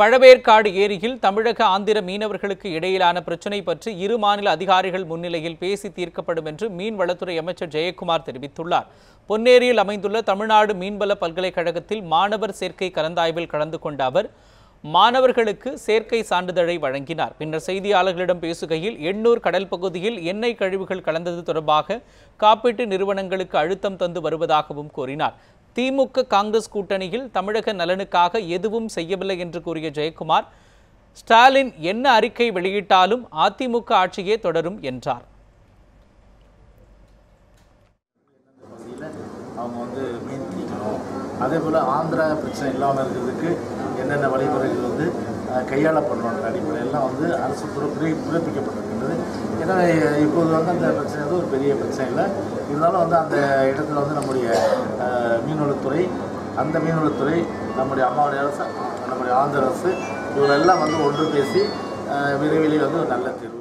பழவேற்காடு ஏரியில் தமிழக ஆந்திர மீனவர்களுக்கு இடையிலான பிரச்சினை பற்றி இரு மாநில அதிகாரிகள் முன்னிலையில் பேசி தீர்க்கப்படும் என்று மீன்வளத்துறை அமைச்சர் ஜெயக்குமார் தெரிவித்துள்ளார். பொன்னேரியில் அமைந்துள்ள தமிழ்நாடு மீன்வள பல்கலைக்கழகத்தில் மாணவர் சேர்க்கை கலந்தாய்வில் கலந்து கொண்ட அவர் மாணவர்களுக்கு சேர்க்கை சான்றிதழை வழங்கினார். பின்னர் செய்தியாளர்களிடம் பேசுகையில் எண்ணூர் கடல் பகுதியில் எண்ணெய் கழிவுகள் கலந்தது தொடர்பாக காப்பீட்டு நிறுவனங்களுக்கு அழுத்தம் தந்து வருவதாகவும் கூறினார். திமுக காங்கிரஸ் கூட்டணியில் தமிழக நலனுக்காக எதுவும் செய்யவில்லை என்று கூறிய ஜெயக்குமார் ஸ்டாலின் என்ன அறிக்கை வெளியிட்டாலும் அதிமுக ஆட்சியே தொடரும் என்றார். அவங்க வந்து மீன் அதே போல் ஆந்திரா பிரச்சனை இல்லாமல் இருக்கிறதுக்கு என்னென்ன வழிமுறைகள் வந்து கையாளப்படணுன்ற அடிப்படையெல்லாம் வந்து அரசு புற பிறப்பிக்கப்பட்டிருக்கின்றது ஏன்னா இப்போது வந்து அந்த பிரச்சனை வந்து ஒரு பெரிய பிரச்சனை இல்லை. இருந்தாலும் வந்து அந்த இடத்துல வந்து நம்முடைய மீன்வளத்துறை அந்த மீன்வளத்துறை நம்முடைய அம்மாவுடைய அரசு நம்முடைய ஆந்திர அரசு இவரெல்லாம் வந்து ஒன்று பேசி விரைவில் விரைவிலே வந்து ஒரு நல்ல தீர்வு